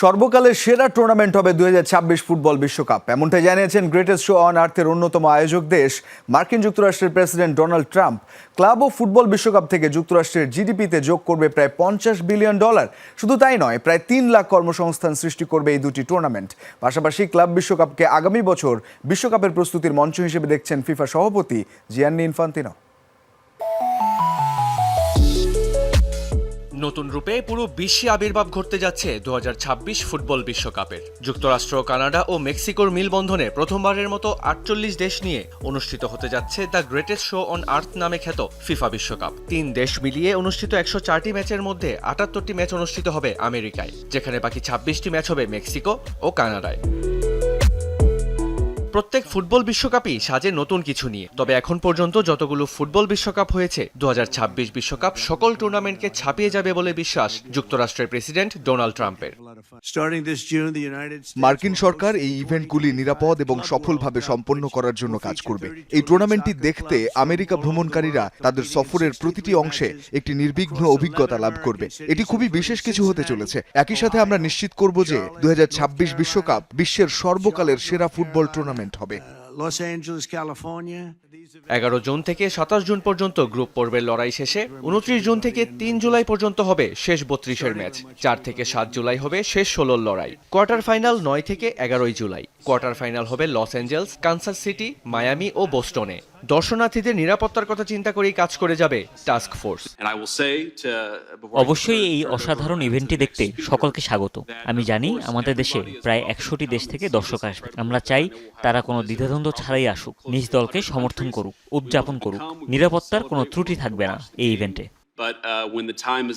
সর্বকালের সেরা টুর্নামেন্ট হবে দু হাজার ছাব্বিশ ফুটবল বিশ্বকাপ। এমনটাই জানিয়েছেন গ্রেটেস্ট শো অন আর্থের অন্যতম আয়োজক দেশ, মার্কিন যুক্তরাষ্ট্রের প্রেসিডেন্ট ডোনাল্ড ট্রাম্প ক্লাব ও ফুটবল বিশ্বকাপ থেকে যুক্তরাষ্ট্রের জিডিপিতে যোগ করবে প্রায় পঞ্চাশ বিলিয়ন ডলার শুধু তাই নয়, প্রায় তিন লাখ কর্মসংস্থান সৃষ্টি করবে এই দুটি টুর্নামেন্ট পাশাপাশি ক্লাব বিশ্বকাপকে আগামী বছর বিশ্বকাপের প্রস্তুতির মঞ্চ হিসেবে দেখছেন ফিফা সভাপতি জিয়ান্নি ইনফান্তিনো। নতুন রূপে পুরো বিশ্বে আবির্ভাব ঘটতে যাচ্ছে দু হাজার ছাব্বিশ ফুটবল বিশ্বকাপের। যুক্তরাষ্ট্র, কানাডা ও মেক্সিকোর মিলবন্ধনে প্রথমবারের মতো আটচল্লিশ দেশ নিয়ে অনুষ্ঠিত হতে যাচ্ছে the greatest show on earth নামে খ্যাত ফিফা বিশ্বকাপ। তিন দেশ মিলিয়ে অনুষ্ঠিত একশো চারটি ম্যাচের মধ্যে আটাত্তরটি ম্যাচ অনুষ্ঠিত হবে আমেরিকায়, যেখানে বাকি ছাব্বিশটি ম্যাচ হবে মেক্সিকো ও কানাডায়। প্রত্যেক ফুটবল বিশ্বকাপই সাজে নতুন কিছু নিয়ে। তবে এখন পর্যন্ত যতগুলো ফুটবল বিশ্বকাপ হয়েছে দু বিশ্বকাপ সকল টুর্নামেন্টকে ছাপিয়ে যাবে বলে বিশ্বাস যুক্তরাষ্ট্রের প্রেসিডেন্ট ডোনাল্ড ট্রাম্পের. মার্কিন সরকার এই ইভেন্টগুলি নিরাপদ এবং সফলভাবে সম্পন্ন করার জন্য কাজ করবে। এই টুর্নামেন্টটি দেখতে আমেরিকা ভ্রমণকারীরা তাদের সফরের প্রতিটি অংশে একটি নির্বিঘ্ন অভিজ্ঞতা লাভ করবে। এটি খুবই বিশেষ কিছু হতে চলেছে। একই সাথে আমরা নিশ্চিত করব যে দু বিশ্বকাপ বিশ্বের সর্বকালের সেরা football tournament comment, Toby. Uh, Los Angeles, California. এগারো জুন থেকে সাতাশ জুন পর্যন্ত গ্রুপ পর্বের লড়াই শেষে উনত্রিশ জুন থেকে তিন জুলাই পর্যন্ত হবে শেষ বত্রিশের ম্যাচ। চার থেকে সাত জুলাই হবে শেষ ষোলোর লড়াই। কোয়ার্টার ফাইনাল নয় থেকে এগারোই জুলাই। কোয়ার্টার ফাইনাল হবে Los Angeles Kansas City Miami ও বোস্টনে। দর্শনার্থীদের নিরাপত্তার কথা চিন্তা করেই কাজ করে যাবে টাস্ক ফোর্স। অবশ্যই এই অসাধারণ ইভেন্টটি দেখতে সকলকে স্বাগত। আমি জানি আমাদের দেশে প্রায় একশোটি দেশ থেকে দর্শক আসবে। আমরা চাই তারা কোনো দ্বিধাদ্বন্দ্ব ছাড়াই আসুক। নিজ দলকে সমর্থন করুক উদযাপন করুক নিরাপত্তার কোনো ত্রুটি থাকবে না এই ইভেন্টে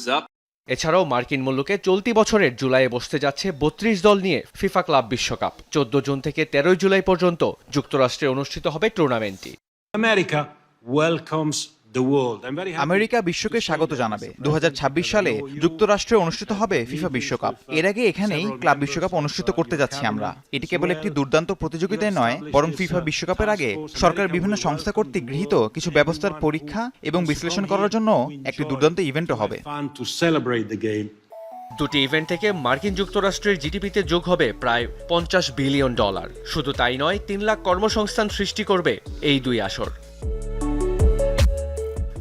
uh, এছাড়াও মার্কিন মূল্যকে চলতি বছরের জুলাইয়ে বসতে যাচ্ছে বত্রিশ দল নিয়ে ফিফা ক্লাব বিশ্বকাপ। চোদ্দ জুন থেকে তেরোই জুলাই পর্যন্ত যুক্তরাষ্ট্রে অনুষ্ঠিত হবে টুর্নামেন্টটি। America welcomes the world. I'm very happy. America বিশ্বকে স্বাগত জানাবে। দু হাজার ছাব্বিশ সালে যুক্তরাষ্ট্রে অনুষ্ঠিত হবে ফিফা বিশ্বকাপ। এর আগে এখানেই ক্লাব বিশ্বকাপ অনুষ্ঠিত করতে যাচ্ছি আমরা। এটি কেবল একটি দুর্দান্ত প্রতিযোগিতায় নয় বরং ফিফা বিশ্বকাপের আগে সরকার বিভিন্ন সংস্থা কর্তৃক গৃহীত কিছু ব্যবস্থার পরীক্ষা এবং বিশ্লেষণ করার জন্য একটি দুর্দান্ত ইভেন্টও হবে. দুটি ইভেন্ট থেকে মার্কিন যুক্তরাষ্ট্রের জিডিপিতে যোগ হবে প্রায় পঞ্চাশ বিলিয়ন ডলার। শুধু তাই নয় তিন লাখ কর্মসংস্থান সৃষ্টি করবে এই দুই আসর।